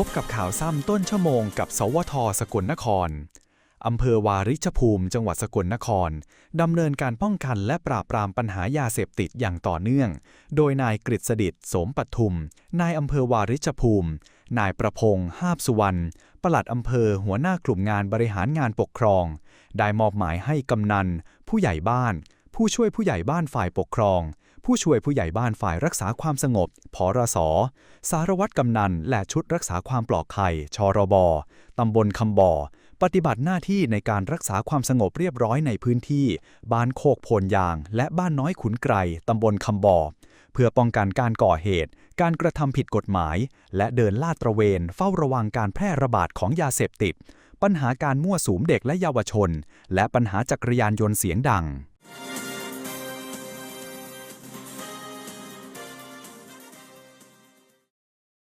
พบกับข่าวซ้ำต้นชั่วโมงกับ สวทสกลนคร อำเภอวาริชภูมิ จังหวัดสกลนคร ดำเนินการป้องกันและปราบปรามปัญหายาเสพติดอย่างต่อเนื่อง โดยนายกฤษดิตโสมปทุม นายอำเภอวาริชภูมิ นายประพงษ์ห้าบสุวรรณปลัดอำเภอหัวหน้ากลุ่มงานบริหารงานปกครอง ได้มอบหมายให้กำนัน ผู้ใหญ่บ้าน ผู้ช่วยผู้ใหญ่บ้านฝ่ายปกครอง ผู้ช่วยผู้ใหญ่บ้านฝ่ายรักษาความสงบพรส สารวัตรกำนัน และชุดรักษาความปลอดภัยชรบตำบลคำบ่อ ปฏิบัติหน้าที่ในการรักษาความสงบเรียบร้อยในพื้นที่ บ้านโคกโพนยาง และบ้านน้อยขุนไกรตำบลคำบ่อ เพื่อป้องกันการก่อเหตุ การกระทำผิดกฎหมาย และเดินลาดตระเวนเฝ้าระวังการแพร่ระบาดของยาเสพติด ปัญหาการมั่วสุมเด็กและเยาวชน และปัญหาจักรยานยนต์เสียงดัง